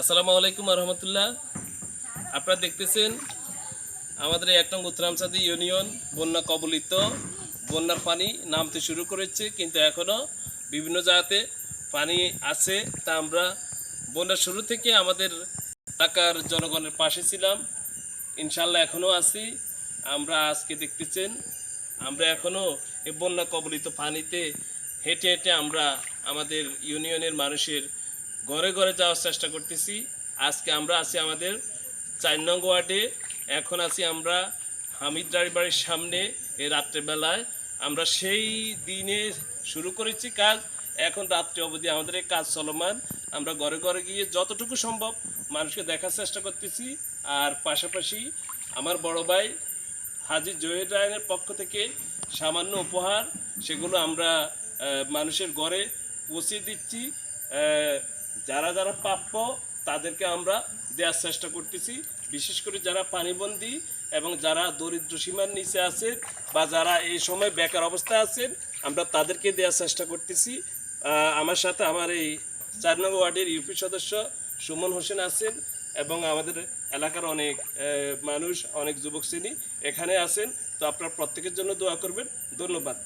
আসসালামু আলাইকুম রহমতুল্লাহ আপনারা দেখতেছেন আমাদের এক নং উত্তরামসাদি ইউনিয়ন, বন্যা কবলিত, বন্যার পানি নামতে শুরু করেছে, কিন্তু এখনও বিভিন্ন জায়গাতে পানি আছে। তা আমরা বন্যার শুরু থেকে আমাদের টাকার জনগণের পাশে ছিলাম। ইনশাল্লাহ এখনও আছি। আমরা আজকে দেখতেছেন, আমরা এখনও এই বন্যা কবলিত পানিতে হেঁটে হেঁটে আমরা আমাদের ইউনিয়নের মানুষের ঘরে ঘরে যাওয়ার চেষ্টা করতেছি। আজকে আমরা আছি আমাদের চার নং ওয়ার্ডে। এখন আছি আমরা হামিদ বাড়ির সামনে এই রাত্রেবেলায়। আমরা সেই দিনে শুরু করেছি কাজ। এখন রাত্রে অবধি আমাদের এই কাজ চলমান। আমরা ঘরে ঘরে গিয়ে যতটুকু সম্ভব মানুষকে দেখার চেষ্টা করতেছি। আর পাশাপাশি আমার বড় ভাই হাজি জহির রায়নের পক্ষ থেকে সামান্য উপহার, সেগুলো আমরা মানুষের ঘরে পৌঁছে দিচ্ছি। যারা যারা প্রাপ্য, তাদেরকে আমরা দেওয়ার চেষ্টা করতেছি। বিশেষ করে যারা পানিবন্দী এবং যারা দরিদ্র সীমার নিচে আছেন বা যারা এই সময় বেকার অবস্থায় আছেন, আমরা তাদেরকে দেওয়ার চেষ্টা করতেছি। আমার সাথে আমার এই চার নম্বর ওয়ার্ডের ইউপি সদস্য সুমন হোসেন আছেন এবং আমাদের এলাকার অনেক মানুষ, অনেক যুবক শ্রেণি এখানে আছেন। তো আপনারা প্রত্যেকের জন্য দোয়া করবেন। ধন্যবাদ।